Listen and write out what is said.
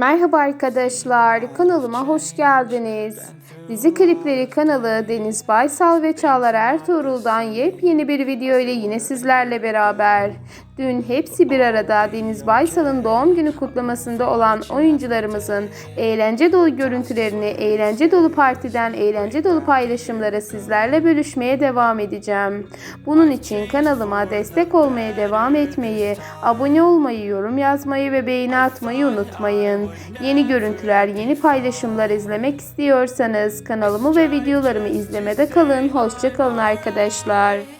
Merhaba arkadaşlar, kanalıma hoş geldiniz. Dizi Klipleri kanalı Deniz Baysal ve Çağlar Ertuğrul'dan yepyeni bir video ile yine sizlerle beraber. Dün hepsi bir arada Deniz Baysal'ın doğum günü kutlamasında olan oyuncularımızın eğlence dolu görüntülerini, eğlence dolu partiden eğlence dolu paylaşımları sizlerle bölüşmeye devam edeceğim. Bunun için kanalıma destek olmaya devam etmeyi, abone olmayı, yorum yazmayı ve beğeni atmayı unutmayın. Yeni görüntüler, yeni paylaşımlar izlemek istiyorsanız kanalımı ve videolarımı izlemede kalın. Hoşça kalın arkadaşlar.